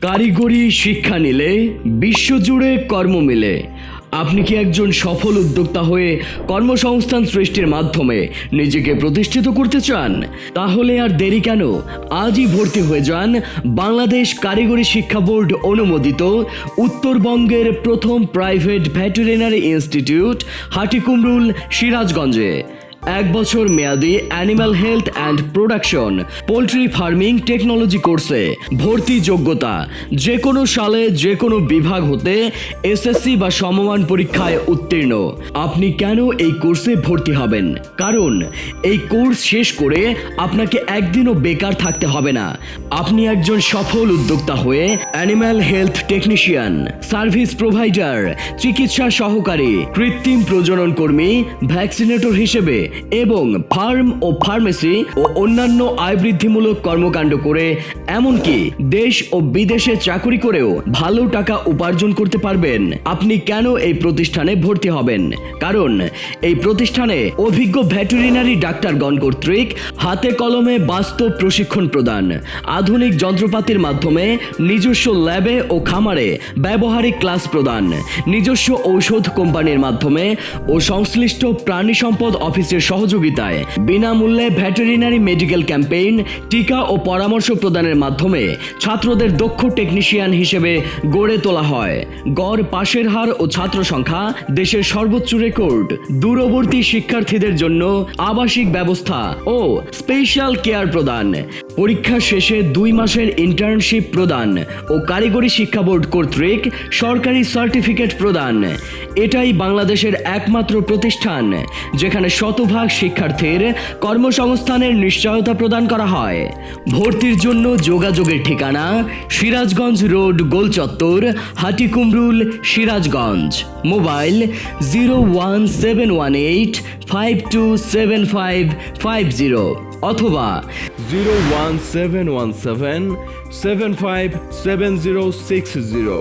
কারিগরি শিক্ষা নিলে বিশ্বজুড়ে কর্ম মিলে। আপনি কি একজন সফল উদ্যোক্তা হয়ে কর্মসংস্থান সৃষ্টির মাধ্যমে নিজেকে প্রতিষ্ঠিত করতে চান? তাহলে আর দেরি কেন? আজই ভর্তি হয়ে যান বাংলাদেশ কারিগরি শিক্ষা বোর্ড অনুমোদিত উত্তরবঙ্গের প্রথম প্রাইভেট ভেটেরিনারি ইনস্টিটিউট, হাটিকুমরুল সিরাজগঞ্জে। এক বছর মেয়াদি animal health and production poultry farming technology কোর্সে ভর্তি যোগ্যতা। যে কোনো সালে যে কোনো বিভাগ হতে এসএসসি বা সমমান পরীক্ষায় উত্তীর্ণ। আপনি কেন এই কোর্সে ভর্তি হবেন? কারণ, এই কোর্স শেষ করে আপনাকে একদিনও বেকার থাকতে হবে না। আপনি একজন সফল উদ্যোক্তা হয়ে animal health technician service provider চিকিৎসা সহকারী, কৃত্রিম প্রজনন কর্মী ভ্যাকসিনেটর হিসেবে এবং ফার্ম ও ফার্মেসি ও অন্যান্য আয় বৃদ্ধিমূলক কর্মকাণ্ড করে, এমনকি দেশ ও বিদেশে চাকরি করেও ভালো টাকা উপার্জন করতে পারবেন। আপনি কেন এই প্রতিষ্ঠানে ভর্তি হবেন? কারণ এই প্রতিষ্ঠানে অভিজ্ঞ ভেটেরিনারি ডাক্তারগণ কর্তৃক হাতে কলমে বাস্তব প্রশিক্ষণ প্রদান, আধুনিক যন্ত্রপাতির মাধ্যমে নিজস্ব ল্যাবে ও খামারে ব্যবহারিক ক্লাস প্রদান, নিজস্ব ঔষধ কোম্পানির মাধ্যমে ও সংশ্লিষ্ট প্রাণী সম্পদ অফিসের সহযোগিতায়। বিনামূল্যে ভেটেরিনারি মেডিকেল ক্যাম্পেইন, টিকা ও পরামর্শ প্রদানের মাধ্যমে ছাত্রদের দক্ষ টেকনিশিয়ান হিসেবে গড়ে তোলা হয়। গড় পাশের হার ও ছাত্র সংখ্যা দেশের সর্বোচ্চ রেকর্ড। দূরবর্তী শিক্ষার্থীদের জন্য আবাসিক ব্যবস্থা ও স্পেশাল কেয়ার প্রদান। পরীক্ষা শেষে দুই মাসের ইন্টার্নশিপ প্রদান ও কারিগরি শিক্ষা বোর্ড কর্তৃক সরকারি সার্টিফিকেট প্রদান। এটাই বাংলাদেশের একমাত্র প্রতিষ্ঠান, যেখানে শতভাগ শিক্ষার্থীর কর্মসংস্থানের নিশ্চয়তা প্রদান করা হয়। ভর্তির জন্য যোগাযোগের ঠিকানা Sirajganj road, গোলচত্বর, Hatikumrul, Sirajganj. Mobile zero one seven one eight five two seven five five zero. অথবা zero one seven one seven seven five seven zero six zero.